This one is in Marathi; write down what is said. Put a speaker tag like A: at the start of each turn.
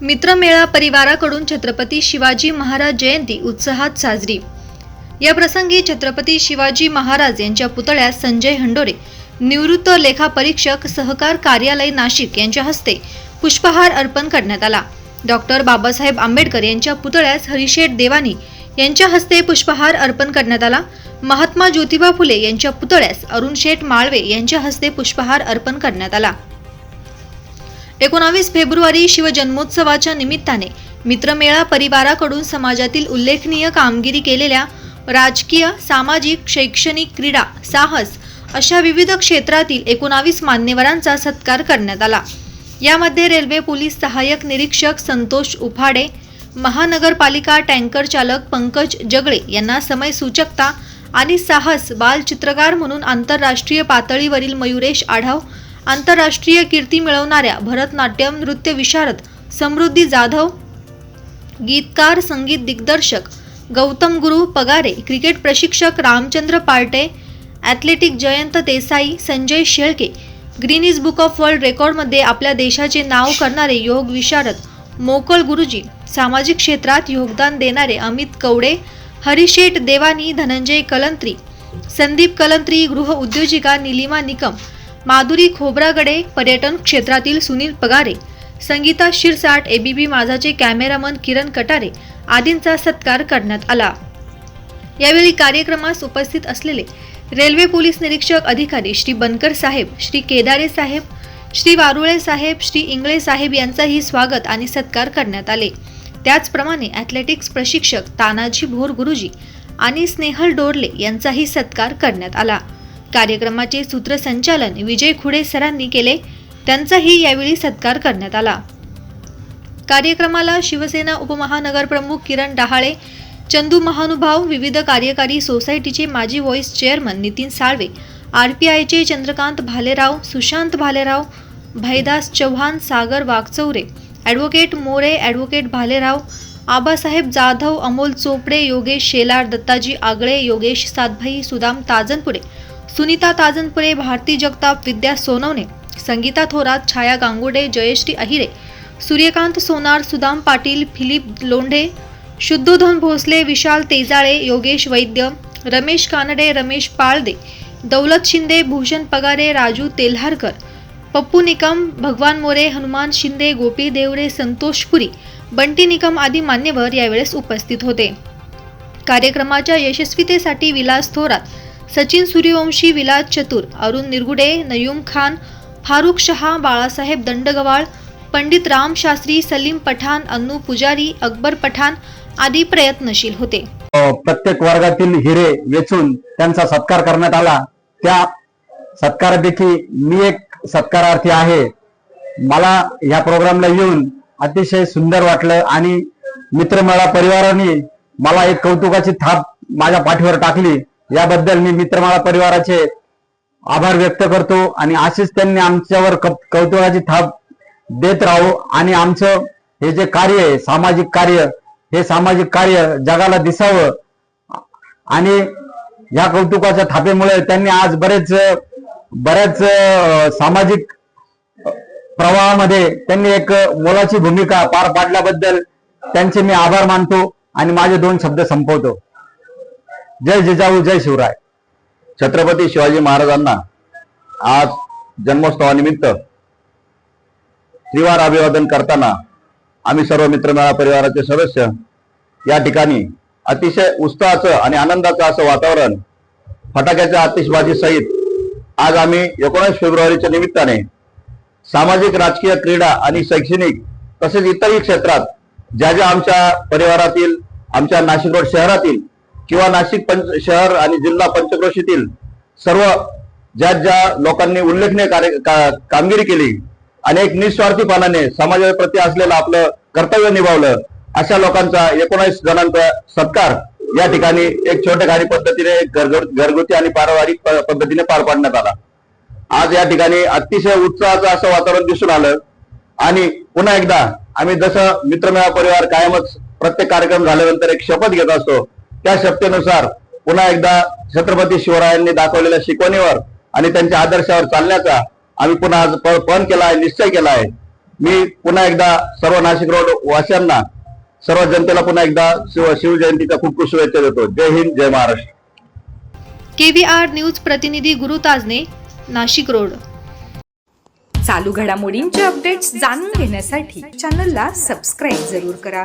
A: मित्रमेळा परिवाराकडून छत्रपती शिवाजी महाराज जयंती उत्साहात साजरी. या प्रसंगी छत्रपती शिवाजी महाराज यांच्या पुतळ्यास संजय हंडोरे निवृत्त लेखापरीक्षक सहकार कार्यालय नाशिक यांच्या हस्ते पुष्पहार अर्पण करण्यात आला. डॉक्टर बाबासाहेब आंबेडकर यांच्या पुतळ्यास हरिशेठ देवानी यांच्या हस्ते पुष्पहार अर्पण करण्यात आला. महात्मा ज्योतिबा फुले यांच्या पुतळ्यास अरुण शेठ माळवे यांच्या हस्ते पुष्पहार अर्पण करण्यात आला. एकोणावीस फेब्रुवारी शिवजन्मोत्सवाच्या निमित्ताने मित्रमेळा परिवाराकडून समाजातील उल्लेखनीय कामगिरी केलेल्या राजकीय सामाजिक शैक्षणिक क्रीडा साहस अशा विविध क्षेत्रातील एकोणावीस मान्यवरांचा सत्कार करण्यात आला. यामध्ये रेल्वे पोलीस सहाय्यक निरीक्षक संतोष उफाडे महानगरपालिका टँकर चालक पंकज जगळे यांना समय सूचकता आणि साहस बाल चित्रकार म्हणून आंतरराष्ट्रीय पातळीवरील मयुरेश आढाव आंतरराष्ट्रीय कीर्ती मिळवणाऱ्या भरतनाट्यम नृत्य विशारद समृद्धी जाधव गीतकार संगीत दिग्दर्शक गौतम गुरु पगारे क्रिकेट प्रशिक्षक Ramchandra Parte athletic Jayant Desai Sanjay Shelke Guinness book of world रेकॉर्डमध्ये आपल्या देशाचे नाव करणारे योग विशारद मोकळ गुरुजी सामाजिक क्षेत्रात योगदान देणारे अमित कवडे हरिशेठ देवानी धनंजय कलंत्री संदीप कलंत्री गृह उद्योजिका निलिमा निकम माधुरी खोब्रागडे पर्यटन क्षेत्रातील Sunil Pagare Sangita Shirsat A B P माझाचे cameraman Kiran Katare आदींचा सत्कार करण्यात आला. यावेळी कार्यक्रमास उपस्थित असलेले रेल्वे पोलीस निरीक्षक अधिकारी श्री बनकर साहेब श्री केदारे साहेब श्री वारुळे साहेब श्री इंगळे साहेब यांचाही स्वागत आणि सत्कार करण्यात आले. त्याचप्रमाणे ॲथलेटिक्स प्रशिक्षक तानाजी भोर गुरुजी आणि स्नेहल डोरले यांचाही सत्कार करण्यात आला. कार्यक्रमाचे सूत्रसंचालन विजय खुडे सरांनी केले. त्यांचाही यावेळी सत्कार करण्यात आला. कार्यक्रमाला शिवसेना उपमहानगरप्रमुख किरण डहाळे चंदू महानुभाव विविध कार्यकारी सोसायटीचे माजी vice chairman Nitin Salve R P आयचे Chandrakant Bhalerao Sushant Bhalerao Bhaidas Chavan Sagar Waghchaure advocate More advocate Bhalerao Abasaheb Jadhav Amol Chopde Yogesh Shelar Dattaji Agale Yogesh Satbhai Sudam Tajanpure Sunita Tajanpure Bharati Jagtap Vidya Sonawane Sangeeta Thorat Chhaya Gangude Jayashree Ahire Suryakant Sonar Sudam Patil Philip Londhe Shuddhodhan Bhosale Vishal Tejale Yogesh Vaidya Ramesh Kanade Ramesh Palde Daulat Shinde Bhushan Pagare Raju Telharkar Pappu Nikam Bhagwan More Hanuman Shinde गोपी देवरे संतोष पुरी बंटी निकम आदी मान्यवर यावेळेस उपस्थित होते. कार्यक्रमाच्या यशस्वीतेसाठी विलास थोरात सचिन सूर्यवंशी विलास चतुर अरुण निरगुडे नयूम खान फारुख शहा बाळासाहेब दंडगवाळ पंडित राम शास्त्री सलीम पठाण अन्नू पुजारी अकबर पठाण आदी प्रयत्नशील होते.
B: प्रत्येक वर्गातील हिरे वेचून त्यांचा सत्कार करण्यात आला. त्या सत्कारापैकी मी एक सत्कारार्थी आहे. मला या प्रोग्रामला येऊन अतिशय सुंदर वाटलं आणि मित्रमेळा परिवाराने मला एक कौतुकाची थाप माझ्या पाठीवर टाकली. याबद्दल मी मित्रमाळा परिवाराचे आभार व्यक्त करतो आणि अशीच त्यांनी आमच्यावर कौतुकाची थाप देत राहू आणि आमचं हे जे कार्य आहे सामाजिक कार्य हे सामाजिक कार्य जगाला दिसावं. आणि या कौतुकाच्या थापेमुळे त्यांनी आज बरेच बऱ्याच सामाजिक प्रवाहामध्ये त्यांनी एक मोलाची भूमिका पार पाडल्याबद्दल त्यांचे मी आभार मानतो आणि माझे दोन शब्द संपवतो. जय जिजाऊ जय शिवराय.
C: छत्रपती शिवाजी महाराजांना आज जन्मोत्सवानिमित्त त्रिवार अभिवादन करताना आम्ही सर्व मित्रमेळा परिवाराचे सदस्य या ठिकाणी अतिशय उत्साहाचं आणि आनंदाचं असं वातावरण फटाक्याच्या आतिषबाजी सहित आज आम्ही एकोणीस फेब्रुवारीच्या निमित्ताने सामाजिक राजकीय क्रीडा आणि शैक्षणिक तसेच इतरही क्षेत्रात ज्या ज्या आमच्या परिवारातील आमच्या नाशिक रोड शहरातील किंवा नाशिक पंच शहर आणि जिल्हा पंचक्रोशीतील सर्व ज्या ज्या लोकांनी उल्लेखनीय कार्य का- कामगिरी केली आणि एक निस्वार्थीपणाने समाजाप्रती असलेलं आपलं कर्तव्य निभावलं अशा लोकांचा एकोणीस जणांचा सत्कार या ठिकाणी एक छोट्या गाडी पद्धतीने घरगुती आणि पारिवारिक प- पद्धतीने पार पाडण्यात आला. आज या ठिकाणी अतिशय उत्साहाचं असं वातावरण दिसून आलं आणि पुन्हा एकदा आम्ही जसं मित्रमेळा परिवार कायमच प्रत्येक कार्यक्रम झाल्यानंतर एक शपथ घेत असतो त्या शपथेनुसार पुन्हा एकदा छत्रपती शिवरायांनी दाखवलेल्या शिकवणीवर आणि त्यांच्या आदर्शावर चालण्याचा आम्ही पुन्हा आज पण केला आहे निश्चय केला आहे मी पुन्हा एकदा सर्व नाशिक रोड वासियांना सर्व जनतेला पुन्हा एकदा शिव शिवजयंतीच्या खूप खूप शुभेच्छा देतो. जय हिंद जय Maharashtra.
A: K V R news प्रतिनिधी गुरु ताजने नाशिक रोड.
D: चालू घडामोडींचे अपडेट्स जाणून घेण्यासाठी चॅनलला सबस्क्राईब जरूर करा.